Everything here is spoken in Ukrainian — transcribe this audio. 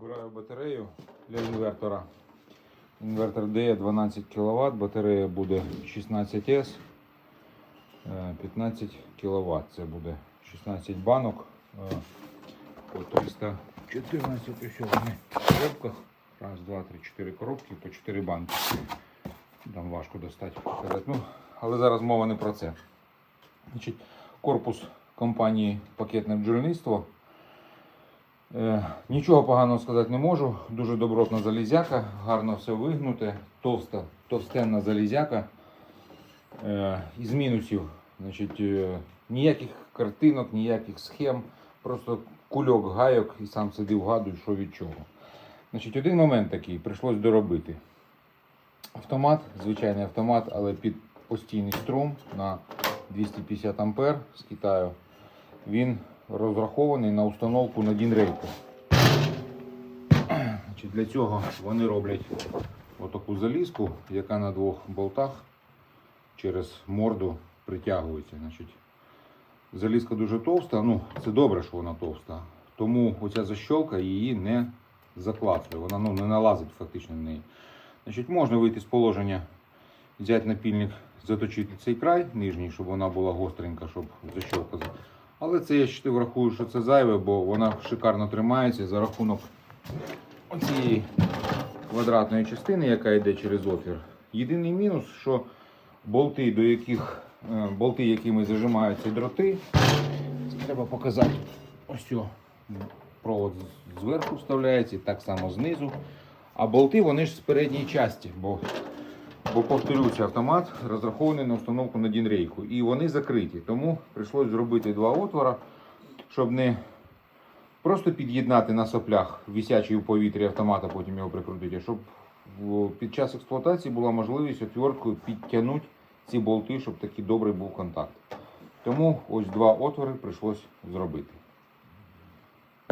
Збираю батарею для інвертора. Інвертор D 12 кВт, батарея буде 16S, е, 15 кВт. Це буде 16 банок е, по 314 ось коробках. Раз, два, три, чотири коробки по 4 банки. Там важко достати. Ну, але зараз мова не про це. Значить, корпус компанії Пакетне бджільництво. Е, нічого поганого сказати не можу. Дуже добротна залізяка, гарно все вигнуте, товста, товстенна залізяка. Е, із мінусів, значить, е, ніяких картинок, ніяких схем, просто кульок гайок і сам сиди вгадуй, що від чого. Значить, один момент такий, прийшлось доробити. Автомат, звичайний автомат, але під постійний струм на 250 ампер з Китаю. Він розрахований на установку на дінрейку. Для цього вони роблять отаку залізку, яка на двох болтах через морду притягується. Значить, залізка дуже товста, ну це добре, що вона товста. Тому оця защолка її не заклацує, вона ну, не налазить фактично на неї. Значить, можна вийти з положення, взяти напільник, заточити цей край нижній, щоб вона була гостренька, щоб защолка. Але це я ще врахую, що це зайве, бо вона шикарно тримається за рахунок цієї квадратної частини, яка йде через отвір. Єдиний мінус, що болти, до яких е, болти, якими зажимаються дроти, треба показати. Ось цього. провод зверху вставляється, так само знизу. А болти вони ж з передньої частини, бо, бо повторюся, автомат розрахований на установку на дінрейку. І вони закриті. Тому прийшлось зробити два отвора, щоб не просто під'єднати на соплях висячий у повітрі автомата, потім його прикрутити, а щоб під час експлуатації була можливість отверткою підтягнути ці болти, щоб такий добрий був контакт. Тому ось два отвори прийшлось зробити.